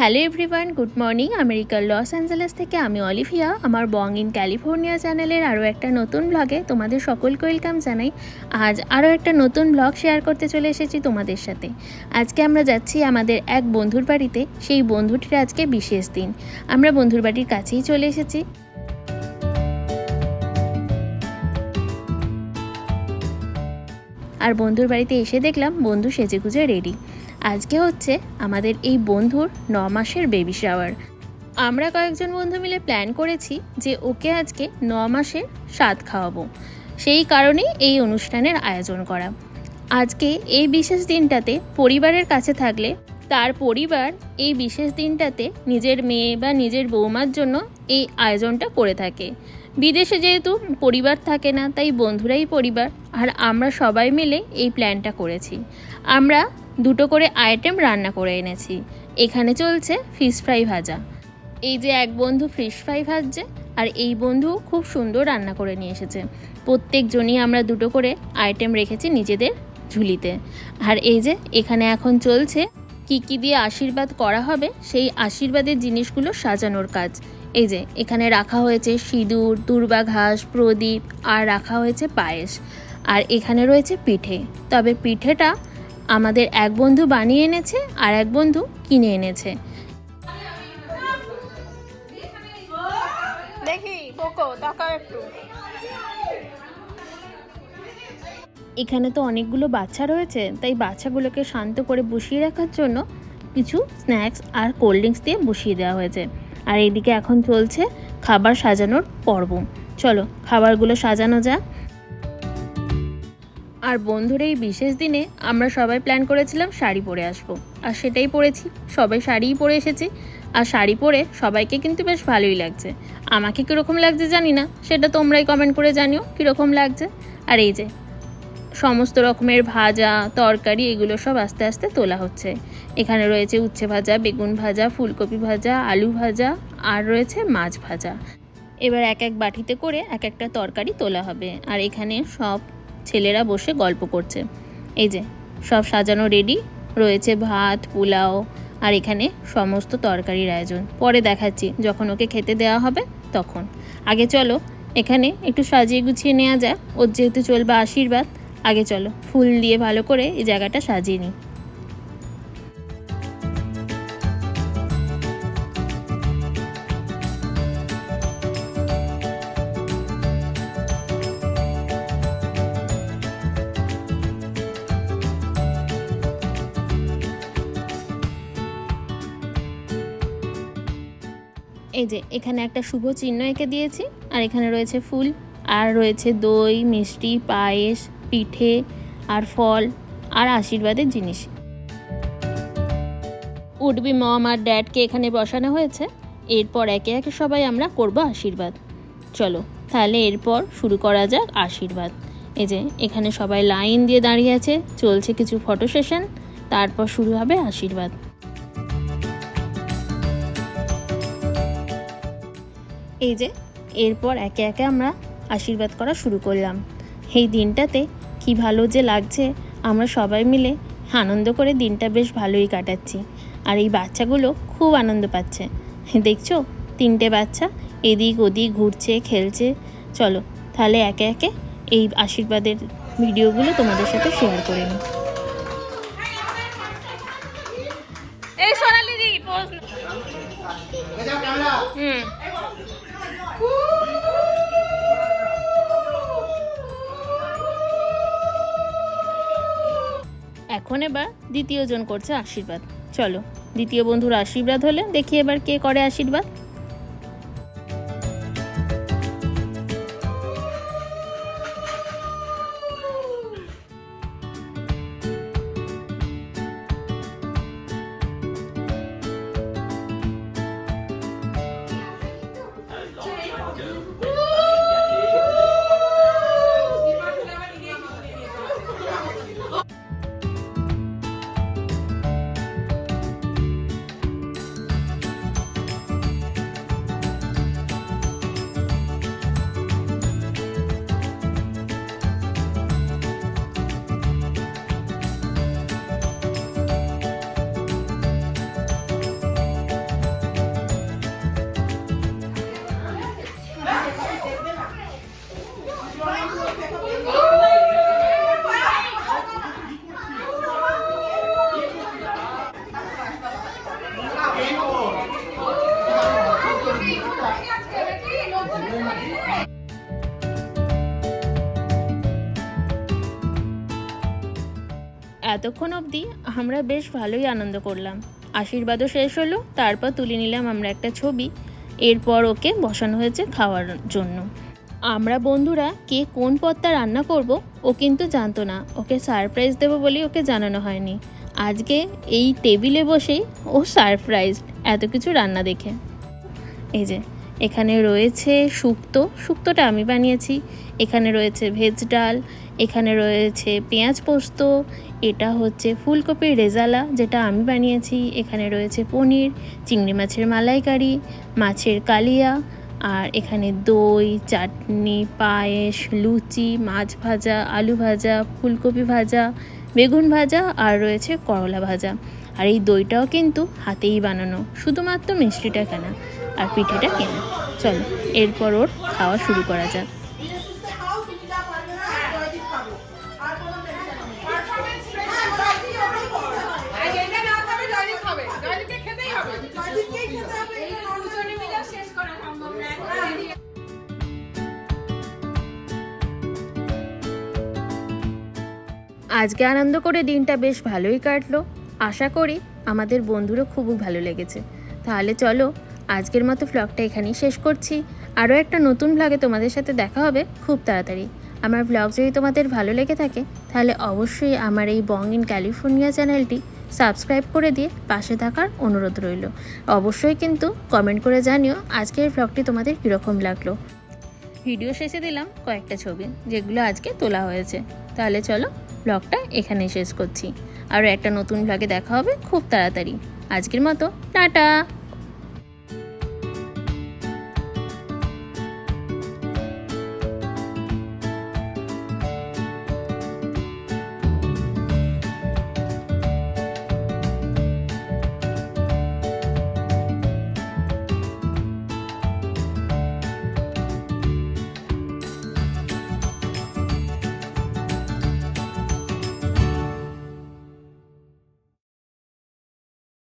Hello everyone good morning আমেরিকার Los Angeles থেকে আমি অলিভিয়া, আমার বং ইন ক্যালিফোর্নিয়া চ্যানেলের আরও একটা নতুন ব্লগে তোমাদের সকলকে ওয়েলকাম জানাই। আজ আরও একটা নতুন ব্লগ শেয়ার করতে চলে এসেছি তোমাদের সাথে। আজকে আমরা যাচ্ছি আমাদের এক বন্ধুর বাড়িতে, সেই বন্ধুটির আজকে বিশেষ দিন। আমরা বন্ধুর বাড়ির কাছেই চলে এসেছি। আর বন্ধুর বাড়িতে এসে দেখলাম বন্ধু সেজেগুজে রেডি আজকে হচ্ছে আমাদের এই বন্ধুর ন মাসের বেবি শাওয়ার আমরা কয়েকজন বন্ধু মিলে প্ল্যান করেছি যে ওকে আজকে ন মাসের স্বাদ খাওয়াবো। সেই কারণেই এই অনুষ্ঠানের আয়োজন করা। আজকে এই বিশেষ দিনটাতে পরিবারের কাছে থাকলে তার পরিবার এই বিশেষ দিনটাতে নিজের মেয়ে বা নিজের বৌমার জন্য এই আয়োজনটা করে থাকে। বিদেশে যেহেতু পরিবার থাকে না, তাই বন্ধুরাই পরিবার। আর আমরা সবাই মিলে এই প্ল্যানটা করেছি। আমরা দুটো করে আইটেম রান্না করে এনেছি। এখানে চলছে ফিশ ফ্রাই ভাজা। এই যে এক বন্ধু ফিশ ফ্রাই ভাজছে, আর এই বন্ধু খুব সুন্দর রান্না করে নিয়ে এসেছে। প্রত্যেকজনই আমরা দুটো করে আইটেম রেখেছি নিজেদের ঝুলিতে। আর এই যে এখানে এখন চলছে কি কি দিয়ে আশীর্বাদ করা হবে, সেই আশীর্বাদের জিনিসগুলো সাজানোর কাজ। এই যে এখানে রাখা হয়েছে সিঁদুর, দুর্বা ঘাস, প্রদীপ, আর রাখা হয়েছে পায়েস। আর এখানে রয়েছে পিঠে। তবে পিঠেটা আমাদের এক বন্ধু বানিয়ে এনেছে আর এক বন্ধু কিনে এনেছে। দেখি কোকো তাকাও একটু। এখানে তো অনেকগুলো বাচ্চা রয়েছে তাই বাচ্চাগুলোকে শান্ত করে বসিয়ে রাখার জন্য কিছু স্ন্যাক্স আর কোল্ড ড্রিঙ্কস দিয়ে বসিয়ে দেওয়া হয়েছে। আর এদিকে এখন চলছে খাবার সাজানোর পর্ব। চলো খাবারগুলো সাজানো যাক। আর বন্ধুর এই বিশেষ দিনে আমরা সবাই প্ল্যান করেছিলাম শাড়ি পরে আসব। আর সেটাই পরেছি। সবাই শাড়িই পরে এসেছি। আর শাড়ি পরে সবাইকে কিন্তু বেশ ভালোই লাগছে। আমাকে কীরকম লাগছে জানি না। সেটা তোমরাই কমেন্ট করে জানিও কীরকম লাগছে। আর এই যে, সমস্ত রকমের ভাজা, তরকারি এগুলো সব আস্তে আস্তে তোলা হচ্ছে। এখানে রয়েছে উচ্ছে ভাজা, বেগুন ভাজা, ফুলকপি ভাজা, আলু ভাজা, আর রয়েছে মাছ ভাজা। এবার এক এক বাটিতে করে এক একটা তরকারি তোলা হবে। আর এখানে সব ছেলেরা বসে গল্প করছে। এই যে, সব সাজানো রেডি রয়েছে ভাত, পোলাও, আর এখানে সমস্ত তরকারির আয়োজন। পরে দেখাচ্ছি, যখন ওকে খেতে দেওয়া হবে, তখন। আগে চলো, এখানে একটু সাজিয়ে গুছিয়ে নেওয়া যাক। ওর যেহেতু চলবে আশীর্বাদ, আগে চলো, ফুল দিয়ে ভালো করে এই জায়গাটা সাজিয়ে নিই। এই যে, এখানে একটা শুভ চিহ্ন এঁকে দিয়েছি, আর এখানে রয়েছে ফুল, আর রয়েছে দই, মিষ্টি, পায়েস, পিঠে, আর ফল, আর আশীর্বাদের জিনিস। উডবি মম আর ড্যাডকে এখানে বসানো হয়েছে। এরপর একে একে সবাই আমরা করব আশীর্বাদ। চলো, তাহলে এরপর শুরু করা যাক আশীর্বাদ। এই যে, এখানে সবাই লাইন দিয়ে দাঁড়িয়ে আছে, চলছে কিছু ফটো সেশন, তারপর শুরু হবে আশীর্বাদ। এই যে এরপর একে একে আমরা আশীর্বাদ করা শুরু করলাম। এই দিনটাতে কি ভালো যে লাগছে আমরা সবাই মিলে আনন্দ করে দিনটা বেশ ভালোই কাটাচ্ছি। আর এই বাচ্চাগুলো খুব আনন্দ পাচ্ছে। দেখছ? তিনটে বাচ্চা এদিক ওদিক ঘুরছে খেলছে। চলো তাহলে একে একে এই আশীর্বাদের ভিডিওগুলো তোমাদের সাথে শেয়ার করে নিই। এই সোনালি দি হুম। এখন এবার দ্বিতীয় জন করছে আশীর্বাদ? চলো, দ্বিতীয় বন্ধুর আশীর্বাদ হলে দেখি এবার কে করে আশীর্বাদ। এতক্ষণ অবধি আমরা বেশ ভালোই আনন্দ করলাম। আশীর্বাদও শেষ হলো, তারপর তুলে নিলাম আমরা একটা ছবি। এরপর ওকে বসানো হয়েছে খাওয়ার জন্য। আমরা বন্ধুরা কে কোন পদটা রান্না করব, ও কিন্তু জানতো না। ওকে সারপ্রাইজ দেবো বলেই ওকে জানানো হয়নি। আজকে এই টেবিলে বসেই ও সারপ্রাইজ এত কিছু রান্না দেখে। এই যে এখানে রয়েছে শুক্তো। শুক্তোটা আমি বানিয়েছি। এখানে রয়েছে ভেজ ডাল, এখানে রয়েছে পেঁয়াজ পোস্ত, এটা হচ্ছে ফুলকপির রেজালা যেটা আমি বানিয়েছি। এখানে রয়েছে পনির, চিংড়ি মাছের মালাইকারি, মাছের কালিয়া, আর এখানে দই, চাটনি, পায়েস, লুচি, মাছ ভাজা, আলু ভাজা, ফুলকপি ভাজা, বেগুন ভাজা, আর রয়েছে করলা ভাজা। আর এই দইটাও কিন্তু হাতেই বানানো। শুধুমাত্র মিষ্টিটা কেনা। আর পিঠেটা কেনা? চলো, এরপর ওর খাওয়া শুরু করা যাক। খাব খাবে খাবে আজকে আনন্দ করে দিনটা বেশ ভালোই কাটলো। আশা করি আমাদের বন্ধুরও খুবই ভালো লেগেছে। তাহলে চলো আজকের মতো ভ্লগটা এখানেই শেষ করছি। আরও একটা নতুন ভ্লগে তোমাদের সাথে দেখা হবে খুব তাড়াতাড়ি। আমার ভ্লগ যদি তোমাদের ভালো লেগে থাকে, তাহলে অবশ্যই আমার এই বং ইন ক্যালিফোর্নিয়া চ্যানেলটি সাবস্ক্রাইব করে দিয়ে পাশে থাকার অনুরোধ রইল। অবশ্যই কিন্তু কমেন্ট করে জানিও আজকের ভ্লগটি তোমাদের কীরকম লাগল। ভিডিও শেষে দিলাম কয়েকটা ছবি, যেগুলো আজকে তোলা হয়েছে। তাহলে চলো ব্লগটা এখানেই শেষ করছি। আরও একটা নতুন ব্লগে দেখা হবে খুব তাড়াতাড়ি। আজকের মতো, টাটা!